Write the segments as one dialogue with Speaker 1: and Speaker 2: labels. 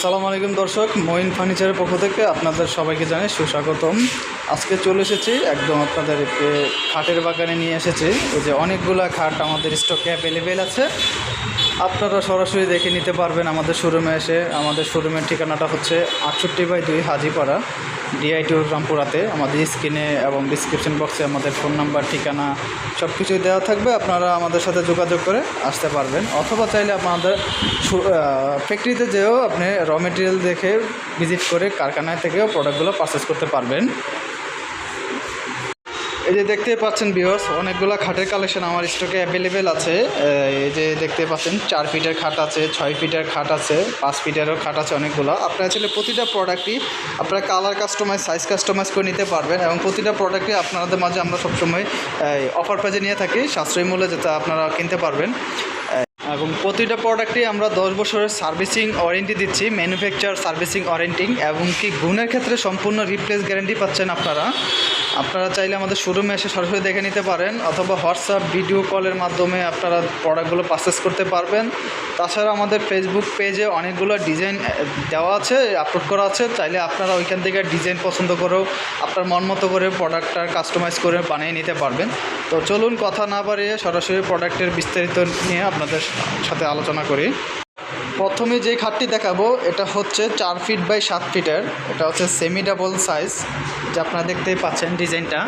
Speaker 1: আসসালামু আলাইকুম দর্শক, মঈন ফার্নিচারের পক্ষ থেকে আপনাদের সবাইকে জানে সুস্বাগতম। আজকে চলে এসেছি, একদম আপনাদের খাটের বাগানে নিয়ে এসেছি। এই যে অনেকগুলো খাট আমাদের স্টকে অ্যাভেলেবেল আছে। আপনারা সরাসরি দেখে নিতে পারবেন আমাদের শোরুমে এসে। আমাদের শোরুমের ঠিকানাটা হচ্ছে আটষট্টি বাই দুই হাজিপাড়া ডিআইটিউর রামপুরাতে। আমাদের স্ক্রিনে এবং ডিসক্রিপশন বক্সে আমাদের ফোন নাম্বার ঠিকানা সব কিছুই দেওয়া থাকবে। আপনারা আমাদের সাথে যোগাযোগ করে আসতে পারবেন। অথবা চাইলে আপনাদের ফ্যাক্টরিতে যেও আপনি র মেটেরিয়াল দেখে ভিজিট করে কারখানায় থেকেও প্রোডাক্টগুলো পারচেস করতে পারবেন। এই যে দেখতে পাচ্ছেন বিয়স অনেকগুলো খাটের কালেকশন আমার স্টকে অ্যাভেলেবেল আছে। এই যে দেখতে পাচ্ছেন, চার ফিটের খাট আছে, ছয় ফিটের খাট আছে, পাঁচ ফিটেরও খাট আছে অনেকগুলো। আপনারা চাইলে প্রতিটা প্রোডাক্টই আপনারা কালার কাস্টমাইজ সাইজ কাস্টমাইজ করে নিতে পারবেন এবং প্রতিটা প্রোডাক্টই আপনাদের মাঝে আমরা সবসময় অফার প্রাইজে নিয়ে থাকি, সাশ্রয়ী মূল্যে যেটা আপনারা কিনতে পারবেন। এবং প্রতিটা প্রোডাক্টে আমরা দশ বছরের সার্ভিসিং ওয়ারেন্টি দিচ্ছি ম্যানুফ্যাকচার সার্ভিসিং ওয়ারেন্টি এবং কি গুণের ক্ষেত্রে সম্পূর্ণ রিপ্লেস গ্যারেন্টি পাচ্ছেন আপনারা। আপনারা চাইলে আমাদের শোরুমে এসে সরাসরি দেখে নিতে পারেন, অথবা হোয়াটসঅ্যাপ ভিডিও কলের মাধ্যমে আপনারা প্রোডাক্টগুলো পারচেস করতে পারবেন। তাছাড়া আমাদের ফেসবুক পেজে অনেকগুলো ডিজাইন দেওয়া আছে আপলোড করা আছে। চাইলে আপনারা ওইখান থেকে ডিজাইন পছন্দ করেও আপনার মন মতো করে প্রোডাক্টটার কাস্টমাইজ করে বানিয়ে নিতে পারবেন। তো চলুন কথা না বাড়িয়ে সরাসরি প্রোডাক্টের বিস্তারিত নিয়ে আপনাদের সাথে আলোচনা করি। প্রথমে যে খাটটি দেখাবো, এটা হচ্ছে চার ফিট বাই সাত ফিটের। এটা হচ্ছে সেমি ডাবল সাইজ যা আপনারা দেখতেই পাচ্ছেন ডিজাইনটা।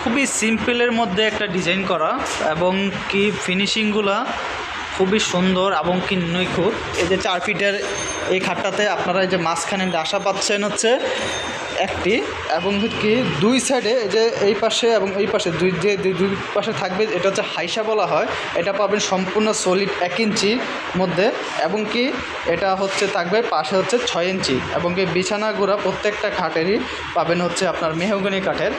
Speaker 1: খুবই সিম্পলের মধ্যে একটা ডিজাইন করা, এবং কি ফিনিশিংগুলা খুবই সুন্দর এবং কি নিখুঁত। এই যে চার ফিটের এই খাটটাতে আপনারা এই যে মাঝখানে ডাসা পাচ্ছেন হচ্ছে একটি এবং কি দুই সাইডে যে এই পাশে এবং এই পাশে দুই যে দুই দুই পাশে থাকবে, এটা হচ্ছে হাইসা বলা হয়। এটা পাবেন সম্পূর্ণ সলিড এক ইঞ্চি মধ্যে এবং কি এটা হচ্ছে থাকবে পাশে হচ্ছে ছয় ইঞ্চি এবং কি বিছানা গুঁড়া প্রত্যেকটা খাটেরই পাবেন হচ্ছে আপনার মেহগনি কাঠের।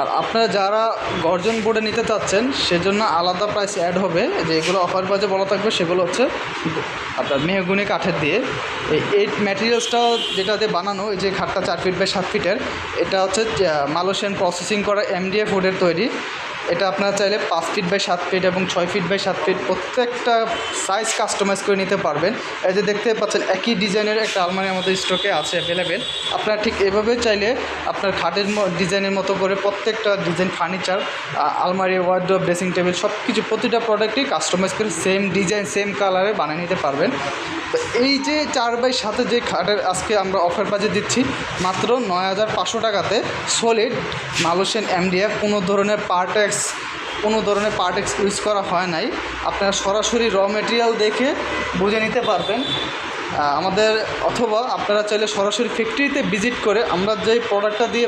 Speaker 1: আর আপনারা যারা গর্জন বোর্ডে নিতে চাচ্ছেন, সেজন্য আলাদা প্রাইস অ্যাড হবে। যে এগুলো অফার প্রাইসে বলা থাকবে, সেগুলো হচ্ছে আপনার মেহগুনি কাঠের দিয়ে। এই ম্যাটেরিয়ালসটা দিয়ে বানানো, এই যে খাটটা চার ফিট বাই সাত ফিটের এটা হচ্ছে মালয়েশিয়ান প্রসেসিং করা এমডিএফ ওডের তৈরি। এটা আপনারা চাইলে পাঁচ ফিট বাই সাত ফিট এবং ছয় ফিট বাই সাত ফিট প্রত্যেকটা সাইজ কাস্টমাইজ করে নিতে পারবেন। এই যে দেখতে পাচ্ছেন, একই ডিজাইনের একটা আলমারি আমাদের স্টকে আছে অ্যাভেলেবেল আপনারা ঠিক এভাবে চাইলে আপনার খাটের ডিজাইনের মতো করে প্রত্যেকটা ডিজাইন ফার্নিচার আলমারি ওয়ার্ড্রোব ড্রেসিং টেবিল সব কিছু প্রতিটা প্রোডাক্টই কাস্টমাইজ করে সেম ডিজাইন সেম কালারে বানিয়ে নিতে পারবেন। তো এই যে চার বাই সাথে যে খাটের আজকে আমরা অফার বাজে দিচ্ছি, মাত্র নয় হাজার পাঁচশো টাকাতে সলিড মালয়েশিয়ান এমডিএফ কোনো ধরনের পার্টেক্স কোনো ধরনের পার্টেক্স ইউজ করা হয় নাই। আপনারা সরাসরি র মেটেরিয়াল দেখে বুঝে নিতে পারবেন। আমাদের অথবা আপনারা চাইলে সরাসরি ফ্যাক্টরিতে ভিজিট করে আমরা যে প্রোডাক্টটা দিয়ে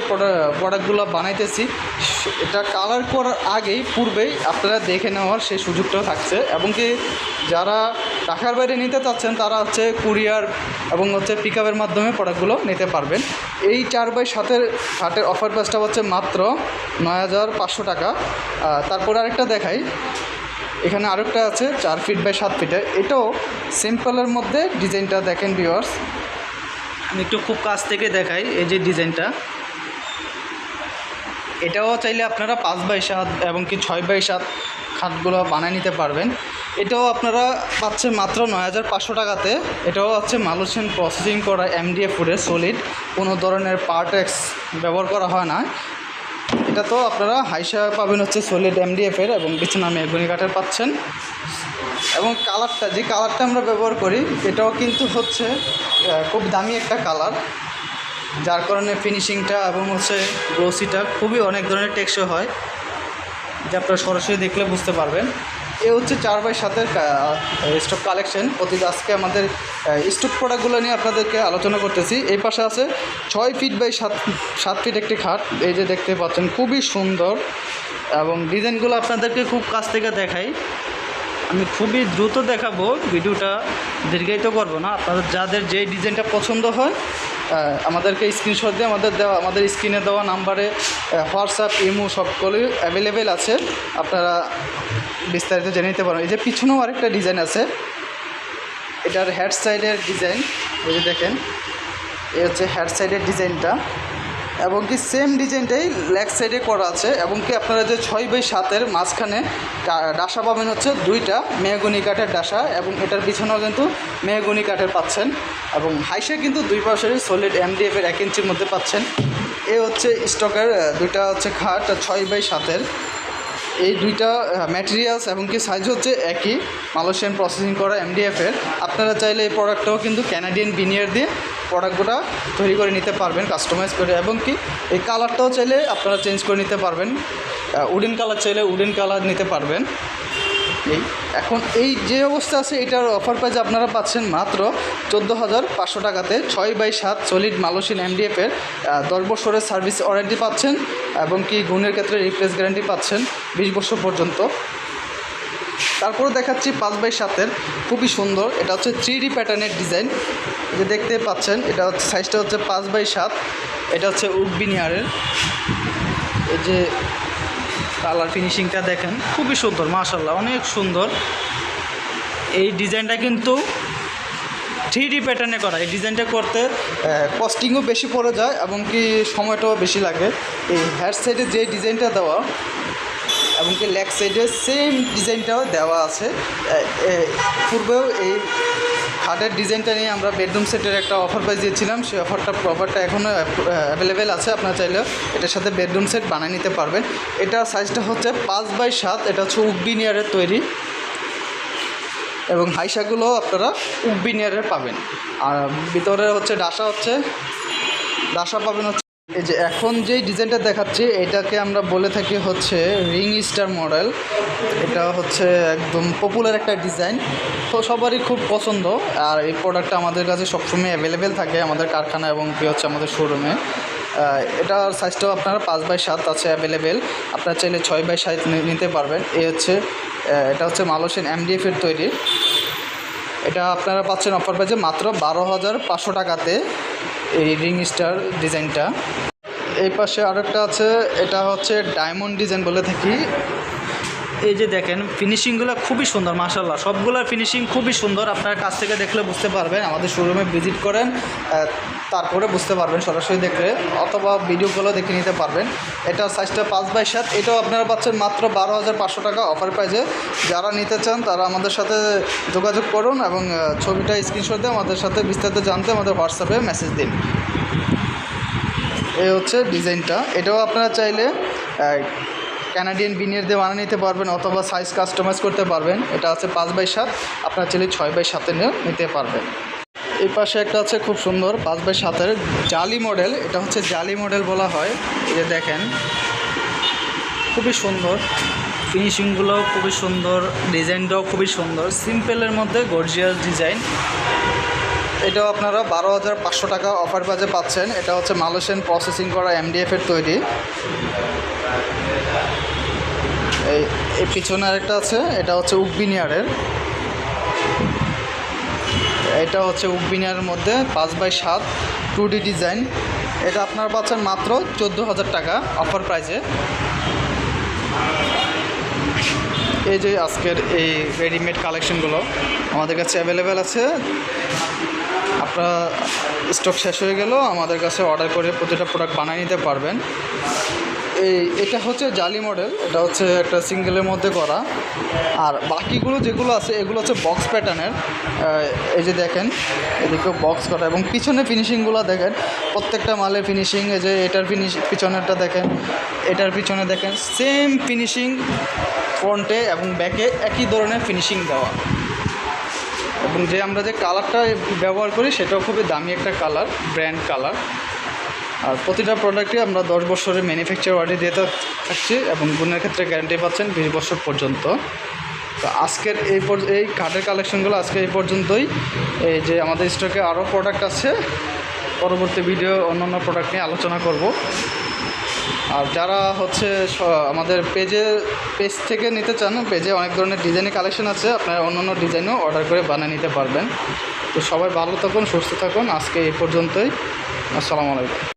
Speaker 1: প্রোডাক্টগুলো বানাইতেছি এটা কালার করার আগেই, পূর্বেই আপনারা দেখে নেওয়ার সেই সুযোগটাও থাকছে। এবং কি যারা ঢাকার বাইরে নিতে চাচ্ছেন, তারা হচ্ছে কুরিয়ার এবং হচ্ছে পিক আপের মাধ্যমে প্রোডাক্টগুলো নিতে পারবেন। এই চার বাই সাতের খাটের অফার প্রাইসটা হচ্ছে মাত্র নয় হাজার পাঁচশো টাকা। তারপরে আরেকটা দেখাই। এখানে আরেকটা আছে, চার ফিট বাই সাত ফিটের এটাও সিম্পলের মধ্যে ডিজাইনটা দেখেন ভিওয়ার্স আমি একটু খুব কাছ থেকে দেখাই এই যে ডিজাইনটা। এটাও চাইলে আপনারা পাঁচ বাই সাত এবং কি ছয় বাই সাত খাটগুলো বানিয়ে নিতে পারবেন। এটাও আপনারা পাচ্ছেন মাত্র নয় হাজার পাঁচশো টাকাতে। এটাও হচ্ছে মালয়েশিয়ান প্রসেসিং করা এমডিএফ ফুডের সলিড কোনো ধরনের পার্টেক্স ব্যবহার করা হয় না। এটা তো আপনারা হাইসা পাবেন হচ্ছে সলিড এমডিএফের এবং বিছানা মেগুনি কাঠের পাচ্ছেন। এবং কালারটা, যে কালারটা আমরা ব্যবহার করি, এটাও কিন্তু হচ্ছে খুব দামি একটা কালার। যার কারণে ফিনিশিংটা এবং হচ্ছে গ্লোসিটা খুবই অনেক ধরনের টেকসই হয়। যা আপনারা সরাসরি দেখলে বুঝতে পারবেন। এ হচ্ছে চার বাই সাতের স্টক কালেকশন প্রতি আজকে আমাদের স্টক প্রোডাক্টগুলো নিয়ে আপনাদেরকে আলোচনা করতেছি। এই পাশে আছে ছয় ফিট বাই সাত সাত ফিট একটি খাট। এই যে দেখতে পাচ্ছেন, খুবই সুন্দর। এবং ডিজাইনগুলো আপনাদেরকে খুব কাছ থেকে দেখাই। আমি খুবই দ্রুত দেখাবো, ভিডিওটা দীর্ঘায়িত করব না। আপনাদের যাদের যে ডিজাইনটা পছন্দ হয় আমাদেরকে স্ক্রিনশট দিয়ে আমাদের দেওয়া, আমাদের স্ক্রিনে দেওয়া নাম্বারে হোয়াটসঅ্যাপ ইমো সবগুলোই অ্যাভেলেবেল আছে। আপনারা বিস্তারিত জেনে নিতে পারেন এই যে পিছনেও আরেকটা ডিজাইন আছে। এটার হেড সাইডের ডিজাইন এই যে দেখেন। এই হচ্ছে হেড সাইডের ডিজাইনটা এবং কি সেম ডিজাইনটাই লেগ সাইডে করা আছে। এবং কি আপনারা যে ছয় বাই সাতের মাঝখানে ডাসা পাবেন হচ্ছে দুইটা মেহগুনি কাঠের ডাসা এবং এটার পিছনেও কিন্তু মেহগুনি কাঠের পাচ্ছেন। এবং হাইসে কিন্তু দুই পাশেরই সলিড এমডিএফ এর এক ইঞ্চির মধ্যে পাচ্ছেন। এ হচ্ছে স্টকের দুইটা হচ্ছে খাট ছয় বাই সাতের। এই দুইটা ম্যাটেরিয়ালস এবং কি সাইজ হচ্ছে একই। মালয়েশিয়ান প্রসেসিং করা এমডিএফের আপনারা চাইলে এই প্রোডাক্টটাও কিন্তু ক্যানাডিয়ান বিনিয়ার দিয়ে প্রোডাক্টগুলো তৈরি করে নিতে পারবেন কাস্টমাইজ করে। এবং কি এই কালারটাও চাইলে আপনারা চেঞ্জ করে নিতে পারবেন। উডেন কালার চাইলে উডেন কালার নিতে পারবেন। এই, এখন এই যে অবস্থা আছে, এটার অফার প্রাইস আপনারা পাচ্ছেন মাত্র চোদ্দ হাজার পাঁচশো টাকাতে, ছয় বাই সাত সলিড মালসিন এমডিএফের দশ বছরের সার্ভিস ওয়ারেন্টি পাচ্ছেন এবং কি গুণের ক্ষেত্রে রিপ্লেস গ্যারান্টি পাচ্ছেন বিশ বছর পর্যন্ত। তারপরে দেখাচ্ছি পাঁচ বাই সাতের, খুবই সুন্দর, এটা হচ্ছে থ্রি ডি প্যাটার্নের ডিজাইন যে দেখতে পাচ্ছেন, এটা হচ্ছে সাইজটা হচ্ছে পাঁচ বাই সাত, এটা হচ্ছে উডবিনিয়ারের। এই যে কালার ফিনিশিংটা দেখেন, খুবই সুন্দর মাশাল্লাহ অনেক সুন্দর। এই ডিজাইনটা কিন্তু থ্রি প্যাটার্নে করা, এই ডিজাইনটা করতে কস্টিংও বেশি পড়ে যায় এবং কি সময়টাও বেশি লাগে। এই হেয়ার সাইডে যে ডিজাইনটা দেওয়া এবং কি লেগ সাইডে সেম ডিজাইনটাও দেওয়া আছে। পূর্বেও এই খাটের ডিজাইনটা নিয়ে আমরা বেডরুম সেটের একটা অফার পাই দিয়েছিলাম। সেই অফারটা অফারটা এখনও অ্যাভেলেবেল আছে। আপনার চাইলে এটার সাথে বেডরুম সেট বানিয়ে নিতে পারবেন। এটা সাইজটা হচ্ছে পাঁচ বাই সাত। এটা হচ্ছে উকবিনিয়ারের তৈরি। এবং হাইসাগুলো আপনারা উকবিনিয়ারের পাবেন। আর ভিতরে হচ্ছে ডাসা হচ্ছে। ডাসা পাবেন হচ্ছে এই যে এখন যেই ডিজাইনটা দেখাচ্ছি, এটাকে আমরা বলে থাকি হচ্ছে রিং স্টার মডেল। এটা হচ্ছে একদম পপুলার একটা ডিজাইন। তো সবারই খুব পছন্দ। আর এই প্রোডাক্টটা আমাদের কাছে সবসময় অ্যাভেলেবেল থাকে আমাদের কারখানা এবং কি হচ্ছে আমাদের শোরুমে এটার সাইজটাও আপনারা পাঁচ বাই সাত আছে অ্যাভেলেবেল আপনারা চাইলে ছয় বাই সাত নিতে পারবেন। এই হচ্ছে এটা হচ্ছে মালয়েশিয়ান এমডিএফের তৈরি। এটা আপনারা পাচ্ছেন অফার প্রাইজে মাত্র বারো হাজার পাঁচশো টাকাতে। এই রিং স্টার ডিজাইনটা। এই পাশে আরেকটা আছে, এটা হচ্ছে ডায়মন্ড ডিজাইন বলে থাকি। এই যে দেখেন, ফিনিশিংগুলো খুবই সুন্দর মাশাল্লাহ সবগুলোর ফিনিশিং খুবই সুন্দর, আপনার কাছ থেকে দেখলে বুঝতে পারবেন। আমাদের শোরুমে ভিজিট করেন তারপরে বুঝতে পারবেন সরাসরি দেখলে অথবা ভিডিওগুলো দেখে নিতে পারবেন। এটা সাইজটা পাঁচ বাই সাত। এটাও আপনারা পাচ্ছেন মাত্র বারো হাজার পাঁচশো টাকা অফার প্রাইজে যারা নিতে চান তারা আমাদের সাথে যোগাযোগ করুন এবং ছবিটা স্ক্রিনশট দিয়ে আমাদের সাথে বিস্তারিত জানতে আমাদের হোয়াটসঅ্যাপে মেসেজ দিন। এই হচ্ছে ডিজাইনটা এটাও আপনারা চাইলে ক্যানাডিয়ান বিনিয়ার দিয়ে বানিয়ে নিতে পারবেন অথবা সাইজ কাস্টমাইজ করতে পারবেন। এটা আছে পাঁচ বাই সাত। আপনারা চাইলে ছয় বাই সাতে নিয়ে নিতে পারবেন। এই পাশে একটা আছে খুব সুন্দর, পাঁচ বাই সাতের জালি মডেল। এটা হচ্ছে জালি মডেল বলা হয়। এই যে দেখেন, খুবই সুন্দর। ফিনিশিংগুলো খুবই সুন্দর, ডিজাইনটাও খুবই সুন্দর। সিম্পলের মধ্যে গর্জিয়াস ডিজাইন। এটাও আপনারা বারো হাজার পাঁচশো টাকা অফার বাজে পাচ্ছেন। এটা হচ্ছে মালয়েশিয়ান প্রসেসিং করা এমডিএফ এর তৈরি। এই পিছনে আরেকটা আছে, এটা হচ্ছে উকবিনিয়ারের। এটা হচ্ছে উকবিনিয়ারের মধ্যে পাঁচ বাই সাত টু ডি ডিজাইন এটা আপনার পাচ্ছেন মাত্র চোদ্দ হাজার টাকা অফার প্রাইসে এই যে আজকের এই রেডিমেড কালেকশনগুলো আমাদের কাছে অ্যাভেলেবেল আছে। আপনারা স্টক শেষ হয়ে গেলেও আমাদের কাছে অর্ডার করে প্রতিটা প্রোডাক্ট বানিয়ে নিতে পারবেন। এই, এটা হচ্ছে জালি মডেল এটা হচ্ছে একটা সিঙ্গেলের মধ্যে করা। আর বাকিগুলো যেগুলো আছে, এগুলো হচ্ছে বক্স প্যাটার্নের এই যে দেখেন, এদিকেও বক্স করা এবং পিছনে ফিনিশিংগুলো দেখেন। প্রত্যেকটা মালের ফিনিশিং এই যে এটার ফিনিশ পিছনেরটা দেখেন, এটার পিছনে দেখেন সেম ফিনিশিং ফ্রন্টে এবং ব্যাকে একই ধরনের ফিনিশিং দেওয়া। এবং যে আমরা যে কালারটা ব্যবহার করি, সেটাও খুবই দামি একটা কালার ব্র্যান্ড কালার আর প্রতিটা প্রোডাক্টই আমরা দশ বছরের ম্যানুফ্যাকচার ওয়ারেন্টি দিয়ে থাকছি এবং গুণের ক্ষেত্রে গ্যারান্টি পাচ্ছেন বিশ বছর পর্যন্ত। তো আজকের এই এই কার্ডের কালেকশনগুলো আজকে এই পর্যন্তই। এই যে আমাদের স্টকে আরও প্রোডাক্ট আছে। পরবর্তী ভিডিও অন্যান্য প্রোডাক্ট নিয়ে আলোচনা করব। আর যারা হচ্ছে আমাদের পেজে পেজ থেকে নিতে চান পেজে অনেক ধরনের ডিজাইনের কালেকশন আছে। আপনারা অন্য অন্য ডিজাইনও অর্ডার করে বানিয়ে নিতে পারবেন। তো সবাই ভালো থাকুন, সুস্থ থাকুন। আজকে এই পর্যন্তই। আসসালামু আলাইকুম।